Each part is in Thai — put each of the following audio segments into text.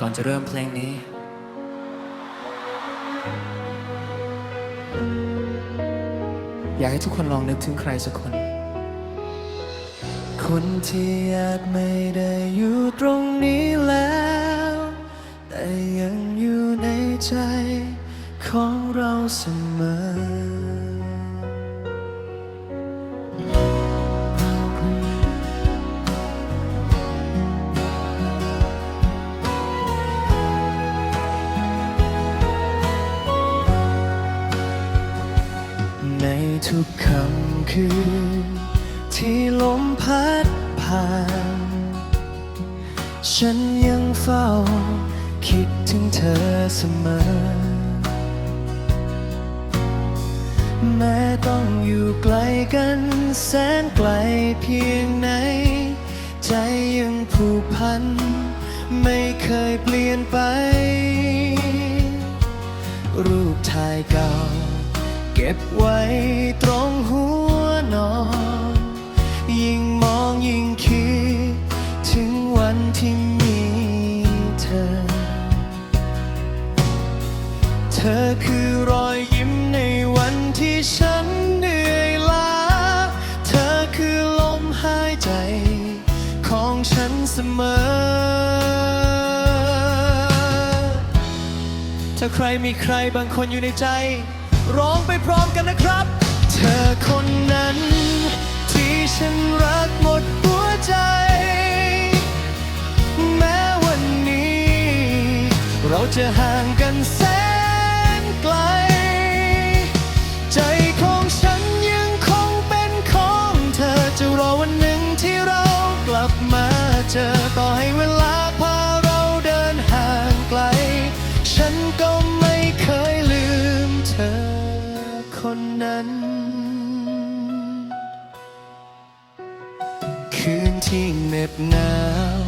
ก่อนจะเริ่มเพลงนี้ อยากให้ทุกคนลองนึกถึงใครสักคน คนที่อาจไม่ได้อยู่ตรงนี้แล้ว แต่ยังอยู่ในใจของเราเสมอ ทุกคำคืนที่ลมพัดผ่าน ฉันยังเฝ้า คิดถึงเธอเสมอ แม้ต้องอยู่ไกลกันแสนไกลเพียงไหน ใจยังผูกพัน ไม่เคยเปลี่ยนไป รูปถ่ายเก่า ก็บไว้ตรงหัวนอน ยิ่งมองยิ่งคิด ถึงวันที่มีเธอ เธอคือรอยยิ้มในวันที่ฉันเหนื่อยล้า เธอคือลมหายใจ ของฉันเสมอ ถ้าใครมีใครบางคนอยู่ในใจ ร้องไปพร้อมกันนะครับ เธอคนนั้น ที่ฉันรักหมดหัวใจ แม้วันนี้ เราจะห่างกันแสนไกล คืนที่เหน็บหนาว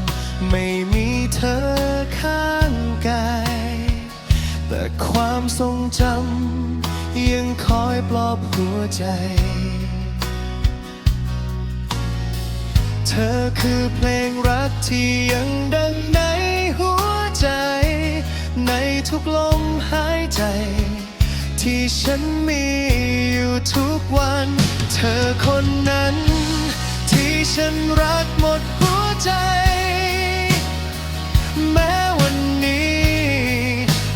ไม่มีเธอข้างกาย แต่ความทรงจำยังคอยปลอบหัวใจ เธอคือเพลงรักที่ยังดังในหัวใจ ในทุกลมหายใจ ที่ฉันมีอยู่ทุกวัน เธอคนนั้น ที่ฉันรักหมดหัวใจ แม้วันนี้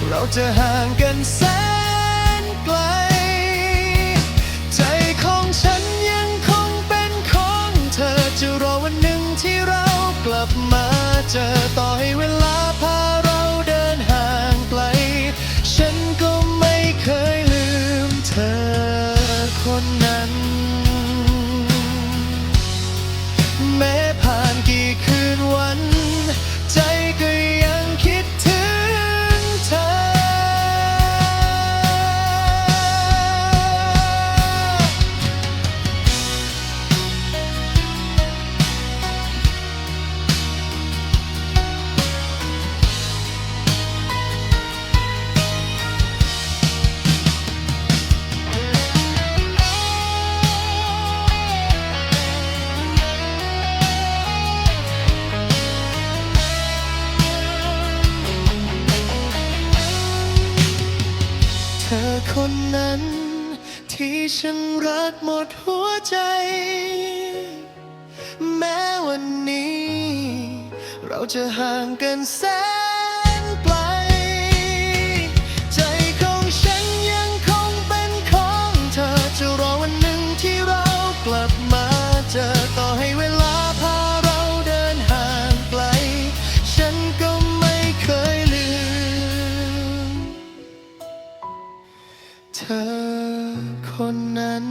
เราจะห่างกันแสนไกล ใจของฉันยังคงเป็นของเธอจะรอวันหนึ่งที่เรากลับมาเจอต่อ คนนั้น ที่ฉันรักหมดหัวใจ แม้วันนี้ เราจะห่างกันแสนไกล ใจของฉันยังคงเป็นของเธอ จะรอวันหนึ่งที่เรากลับมาเจอต่อให้เวลา เธอคนนั้น